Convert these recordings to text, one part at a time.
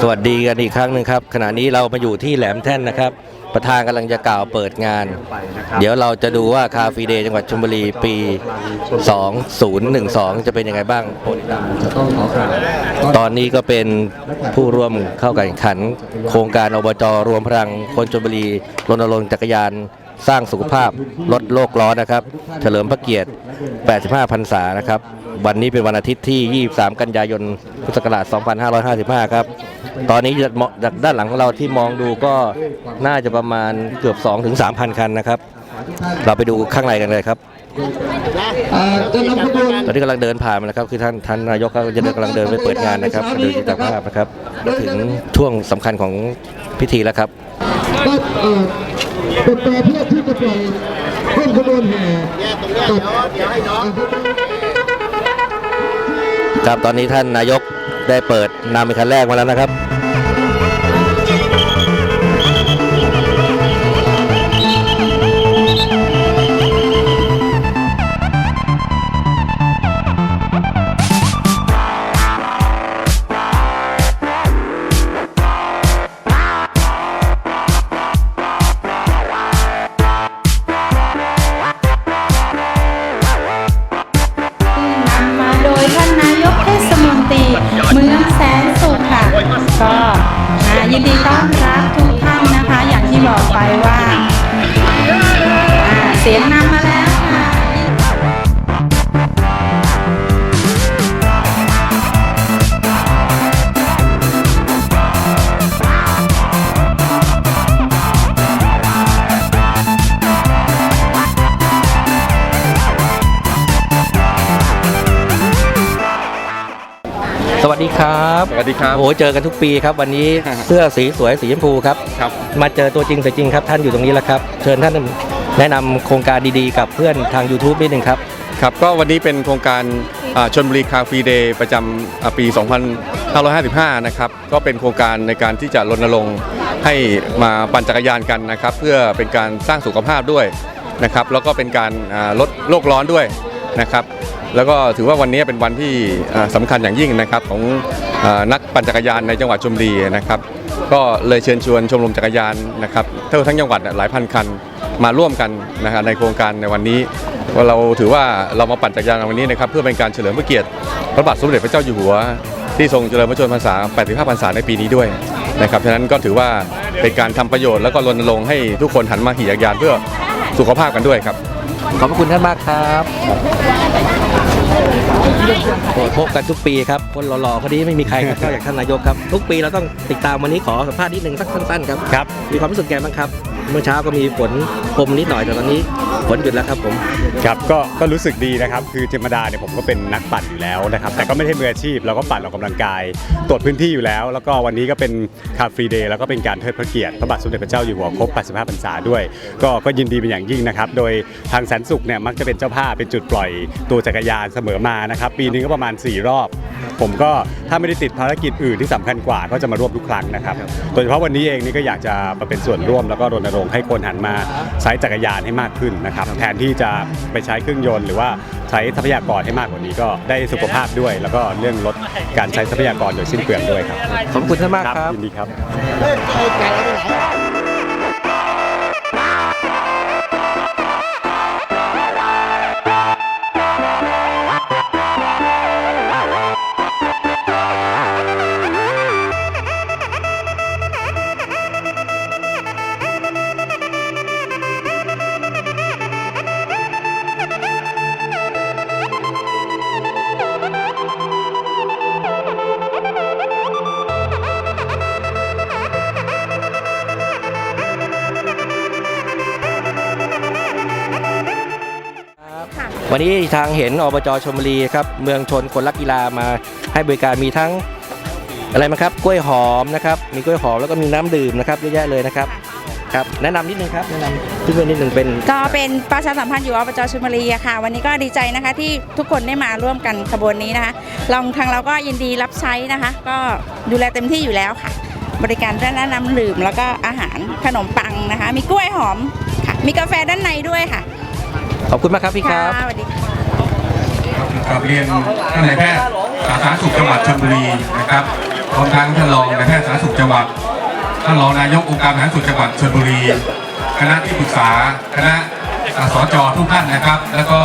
สวัสดีกันอีกครั้งหนึ่งครับ ขณะนี้เรามาอยู่ที่แหลมแท่นนะครับ ประธานกำลังจะกล่าวเปิดงาน เดี๋ยวเราจะดูว่าคาฟีเดย์จังหวัดชลบุรีปี 2012 จะเป็นยังไงบ้างโปรดติดตามตอนนี้ก็เป็นผู้ร่วมเข้าแข่งขัน โครงการอบจรวมพลังคนชลบุรีรณรงค์จักรยานสร้างสุขภาพลดโลกร้อนนะครับ เฉลิมพระเกียรติ 85 พรรษานะครับ วันนี้เป็นวันอาทิตย์ที่ 23 กันยายน พุทธศักราช 2555 ครับ ตอนนี้จากมองจากด้านหลังของเราที่มองดูก็น่าจะประมาณเกือบ2-3ถึง3,000 คันนะครับ เราไปดูข้างในกันเลยครับตอนนี้กำลังเดินผ่านมานะครับ คือท่านท่านนายกเขาจะเดินกำลังเดินไปเปิดงานนะครับดูที่ตามภาพนะครับมาถึงช่วงสำคัญของพิธีแล้วครับก็เอ่อเป็นประเภทที่จะปล่อยเครื่องขบวนแห่กับ ครับตอนนี้ท่านนายกได้เปิดนำเป็นคันแรกมาแล้วนะครับ อนรับทุกท่านนะคะ อย่างที่บอกไปว่าอ่าเสียงนำมาแล้ว ดีครับสวัสดีครับโอ้โหเจอกันทุกปีครับวันนี้เสื้อสีสวยสีชมพูครับครับ มาเจอตัวจริงเสียจริงครับท่านอยู่ตรงนี้แล้วครับ เชิญท่านแนะนำโครงการดีๆ กับเพื่อนทาง YouTube นิดนึงครับครับก็วันนี้เป็นโครงการอ่าชนบุรีคาฟีเดย์ประจำอ่าปี 2555 นะครับ ก็เป็นโครงการในการที่จะรณรงค์ให้มาปั่นจักรยานกันนะครับ เพื่อเป็นการสร้างสุขภาพด้วยนะครับ แล้วก็เป็นการอ่าลดโลกร้อนด้วยนะครับ แล้วก็ถือว่าวันนี้เป็นวันที่อ่าสำคัญอย่างยิ่งนะครับของอนักปั่นจักรยานในจังหวัดชลบุรีนะครับ ก็เลยเชิญชวนชมรมจักรยานนะครับทั่วทั้งจังหวัดหลายพันคันมาร่วมกันนะครับในโครงการในวันนี้ว่าเราถือว่าเรามาปั่นจักรยานในวันนี้นะครับเพื่อเป็นการเฉลิมพระเกียรติพระบาทสมเด็จพระเจ้าอยู่หัว ที่ทรงเจริญพระชนมพรรษา 85 พรรษาในปีนี้ด้วยนะครับฉะนั้นก็ถือว่าเป็นการทำประโยชน์แล้วก็รณรงค์ให้ทุกคนหันมาขี่จักรยานเพื่อสุขภาพกันด้วยครับ ขอบพระคุณท่านมากครับ โอ้พบกันทุกปีครับ คนหล่อๆพอดีไม่มีใครครับนอกจากท่านนายกครับ ทุกปีเราต้องติดตามวันนี้ขอสัมภาษณ์นิดนึงสักสั้นๆครับ ครับ มีความรู้สึกแกบ้างครับ เมื่อเช้าก็มีฝนพรมนิดหน่อยแต่ตอนนี้ฝนหยุดแล้วครับผมครับก็ก็รู้สึกดีนะครับ คือธรรมดาเนี่ยผมก็เป็นนักปั่นอยู่แล้วนะครับ แต่ก็ไม่ใช่มืออาชีพเราก็ปั่นออกกำลังกาย ตรวจพื้นที่อยู่แล้ว แล้วก็วันนี้ก็เป็นคาฟรีเดย์แล้วก็เป็นการเทิดพระเกียรติพระบาทสมเด็จพระเจ้าอยู่หัวครบ 85 พรรษาด้วย ก็ก็ยินดีเป็นอย่างยิ่งนะครับ โดยทางแสนสุขเนี่ยมักจะเป็นเจ้าภาพเป็นจุดปล่อยตัวจักรยานเสมอมานะครับ ปีนึงก็ประมาณ 4 รอบ ผมก็ถ้าไม่ได้ติดภารกิจอื่นที่สำคัญกว่าก็จะมาร่วมทุกครั้งนะครับโดยเฉพาะวันนี้เองนี่ก็อยากจะมาเป็นส่วนร่วมแล้วก็รณรงค์ให้คนหันมาใช้จักรยานให้มากขึ้นนะครับแทนที่จะไปใช้เครื่องยนต์หรือว่าใช้ทรัพยากรให้มากกว่านี้ก็ได้สุขภาพด้วย แล้วก็เรื่องลดการใช้ทรัพยากรโดยสิ้นเปลืองด้วยครับขอบคุณท่านมากครับ ยินดีครับวัน วันนี้ทางเห็นอบจชลบุรีครับเมืองชนคนรักกีฬามาให้บริการมีทั้งอะไรมาครับกล้วยหอมนะครับมีกล้วยหอมแล้วก็มีน้ำดื่มนะครับเยอะแยะเลยนะครับครับแนะนำนิดนึงครับแนะนำที่เพื่อนนิดนึงเป็น ก็เป็นประชาสัมพันธ์อยู่อบจชลบุรีค่ะ วันนี้ก็ดีใจนะคะที่ทุกคนได้มาร่วมกันขบวนนี้นะคะเราทางเราก็ยินดีรับใช้นะคะ ก็ดูแลเต็มที่อยู่แล้วค่ะ บริการด้านน้ำดื่มแล้วก็อาหารขนมปังนะคะ มีกล้วยหอมค่ะ มีกาแฟด้านในด้วยค่ะ ขอบคุณมากครับพี่ครับ สวัสดีค่ะกราบเรียนท่านนายแพทย์สาธารณสุขจังหวัดชลบุรีนะครับพร้อมทั้งท่านรองนายแพทย์สาธารณสุขจังหวัด ท่านรองนายกองค์การบริหารส่วนจังหวัดชลบุรี คณะที่ปรึกษา คณะอ่าสจทุกท่านนะครับ แล้วก็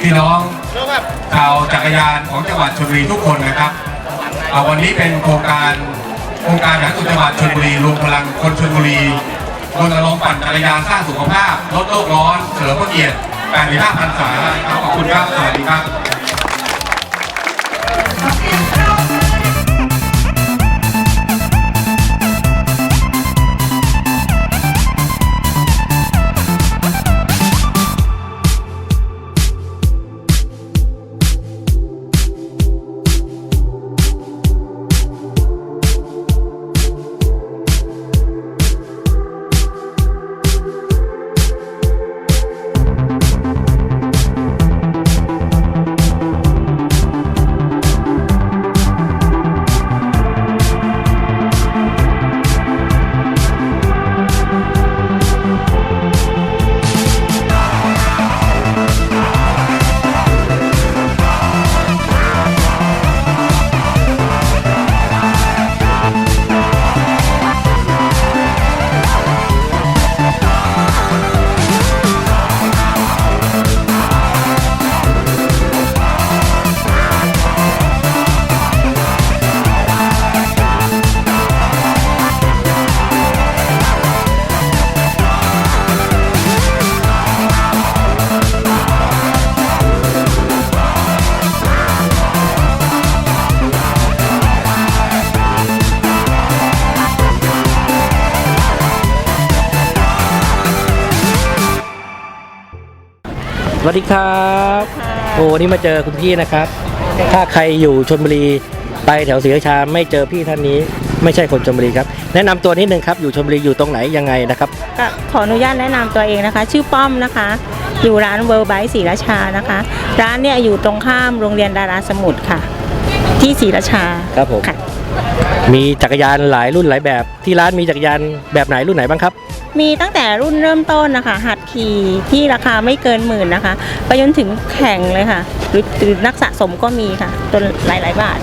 พี่น้องชาวจักรยานของจังหวัดชลบุรีทุกคนนะครับอ่าวันนี้เป็นโครงการองค์การบริหารส่วนจังหวัดชลบุรีรวมพลังคนชลบุรีรณรงค์ปั่นจักรยานสร้างสุขภาพลดโลกร้อนเฉลิมพระเกียรติ แปดหรือห้าพันสายขอบคุณครับสวัสดีครับ วัสดีครับโอ้วันนี้มาเจอคุณพี่นะครับ ถ้าใครอยู่ชลบุรีไปแถวศรีราชาไม่เจอพี่ท่านนี้ ไม่ใช่คนชลบุรีครับ แนะนำตัวนิดนึงครับอยู่ชลบุรีอยู่ตรงไหนยังไงนะครับก็ขออนุญาตแนะนำตัวเองนะคะ ชื่อป้อมนะคะ อยู่ร้านเวิร์ไบศรีราชานะคะ ร้านเนี่ยอยู่ตรงข้ามโรงเรียนดาราสมุทรค่ะ ที่ศรีราชาครับผมค่ะ มีจักรยานหลายรุ่นหลายแบบที่ร้านมีจักรยานแบบไหนรุ่นไหนบ้างครับ มีตั้งแต่รุ่นเริ่มต้นนะคะ หัด ขี่ที่ราคาไม่เกินหมื่นนะคะไปจนถึงแข่งเลยค่ะหรือหรือนักสะสมก็มีค่ะตัวหลายหลาย ๆ บาท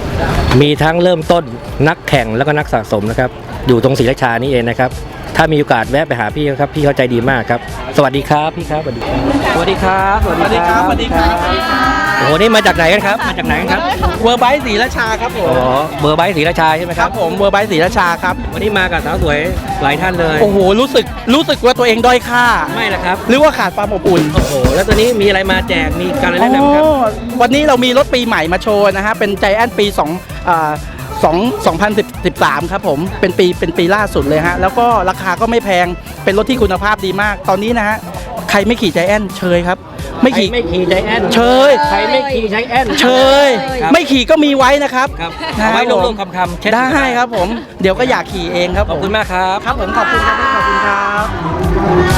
มีทั้งเริ่มต้นนักแข่งแล้วก็นักสะสมนะครับ อยู่ตรงศรีราชานี่เองนะครับ ถ้ามีโอกาสแวะไปหาพี่ครับ พี่เขาใจดีมากครับ สวัสดีครับพี่ครับสวัสดีครับสวัสดีครับสวัสดีครับสวัสดีครับโอ้โหนี่มาจากไหนกันครับ มาจากไหนกันครับเวอร์ไบต์ศรีราชาครับผอ๋มอเบอร์ไบค์ศรีราชาใช่ไหมคครัรับบผมเวอร์ไบต์ศรีราชาครับ วันนี้มากับสาวสวยหลายท่านเลยโอ้โห รู้สึก รู้สึกว่าตัวเองด้อยค่า ไม่ละครับหรือว่าขาดความอบอุ่น โอ้โหแล้วตอนนี้มีอะไรมาแจกมีการอะไรแนะนำครับ โอ้วันนี้เรามีรถปีใหม่มาโชว์นะฮะ เป็นใจแอนปี2อ่า 2 2013 ครับผมเป็นปีเป็นปีล่าสุดเลยฮะ แล้วก็ราคาก็ไม่แพงเป็นรถที่คุณภาพดีมาก ตอนนี้นะฮะ ใครไม่ขี่ใจแอนเชยครับ ไม่ใครขี่ ไม่ขี่ใจแอนเชย ใครไม่ขี่ใจแอนเชย ครับ ไม่ขี่ก็มีไว้นะครับครับนะเอาไว้ครับร่ผมมๆคำๆเช็ดได้ครับผม เดี๋ยวก็อยากขี่เองครับขอบผมคุณมากครับ ครับผมขอบคุณครับขอบคุณครับ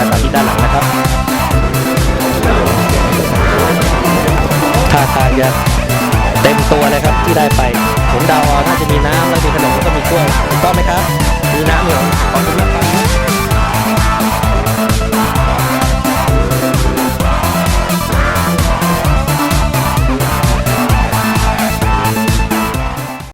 รอดูจากการสาธิตด้านหลังนะครับท่าทางจะเต็มตัวเลยครับที่ได้ไป ผมเดาเอาน่าจะมีน้ำแล้วมีขนมแล้วก็มีกล้วยถูกต้องไหมครับ มีน้ำเหรอขอบคุณมากครับ